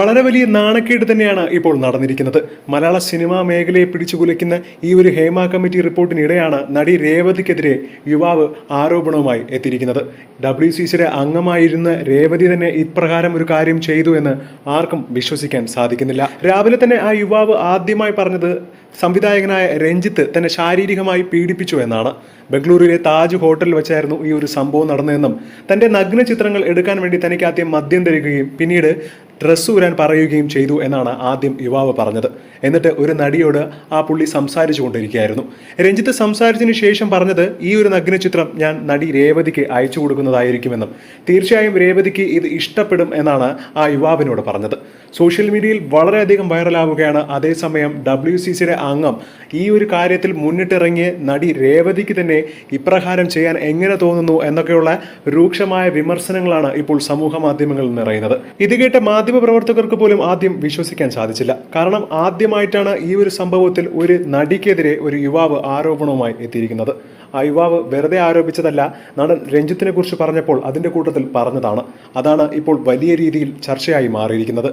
വളരെ വലിയ നാണക്കേട് തന്നെയാണ് ഇപ്പോൾ നടന്നിരിക്കുന്നത്. മലയാള സിനിമാ മേഖലയെ പിടിച്ചുകുലയ്ക്കുന്ന ഈ ഒരു ഹേമ കമ്മിറ്റി റിപ്പോർട്ടിനിടെയാണ് നടി രേവതിക്കെതിരെ യുവാവ് ആരോപണവുമായി എത്തിയിരിക്കുന്നത്. ഡബ്ല്യു സി സിയുടെ അംഗമായിരുന്ന രേവതി തന്നെ ഇപ്രകാരം ഒരു കാര്യം ചെയ്തു എന്ന് ആർക്കും വിശ്വസിക്കാൻ സാധിക്കുന്നില്ല. രാവിലെ തന്നെ ആ യുവാവ് ആദ്യമായി പറഞ്ഞത് സംവിധായകനായ രഞ്ജിത്ത് തന്നെ ശാരീരികമായി പീഡിപ്പിച്ചു എന്നാണ്. ബംഗളൂരുവിലെ താജ് ഹോട്ടലിൽ വെച്ചായിരുന്നു ഈ ഒരു സംഭവം നടന്നതെന്നും തന്റെ നഗ്ന ചിത്രങ്ങൾ എടുക്കാൻ വേണ്ടി തനിക്ക് ആദ്യം മദ്യം തരികയും പിന്നീട് ഡ്രസ്സ് ഊരാൻ പറയുകയും ചെയ്തു എന്നാണ് ആദ്യം യുവാവ് പറഞ്ഞത്. എന്നിട്ട് ഒരു നടിയോട് ആ പുള്ളി സംസാരിച്ചു കൊണ്ടിരിക്കുകയായിരുന്നു. രഞ്ജിത്ത് സംസാരിച്ചതിന് ശേഷം പറഞ്ഞത് ഈ ഒരു നഗ്നചിത്രം ഞാൻ നടി രേവതിക്ക് അയച്ചു കൊടുക്കുന്നതായിരിക്കുമെന്നും. തീർച്ചയായും രേവതിക്ക് ഇത് ഇഷ്ടപ്പെടും എന്നാണ് ആ യുവാവിനോട് പറഞ്ഞത്. സോഷ്യൽ മീഡിയയിൽ വളരെയധികം വൈറലാവുകയാണ്. അതേസമയം ഡബ്ല്യു സി സിയുടെ അംഗം ഈ ഒരു കാര്യത്തിൽ മുന്നിട്ടിറങ്ങിയ നടി രേവതിക്ക് തന്നെ ഇപ്രകാരം ചെയ്യാൻ എങ്ങനെ തോന്നുന്നു എന്നൊക്കെയുള്ള രൂക്ഷമായ വിമർശനങ്ങളാണ് ഇപ്പോൾ സമൂഹ മാധ്യമങ്ങളിൽ നിറയുന്നത്. ഇത് കേട്ട മാധ്യമപ്രവർത്തകർക്ക് പോലും ആദ്യം വിശ്വസിക്കാൻ സാധിച്ചില്ല. കാരണം ആദ്യമായിട്ടാണ് ഈ ഒരു സംഭവത്തിൽ ഒരു നടിക്കെതിരെ ഒരു യുവാവ് ആരോപണവുമായി എത്തിയിരിക്കുന്നത്. ആ യുവാവ് വെറുതെ ആരോപിച്ചതല്ല നടൻ രഞ്ജിത്തിനെ കുറിച്ച് പറഞ്ഞപ്പോൾ അതിന്റെ കൂട്ടത്തിൽ പറഞ്ഞതാണ്. അതാണ് ഇപ്പോൾ വലിയ രീതിയിൽ ചർച്ചയായി മാറിയിരിക്കുന്നത്.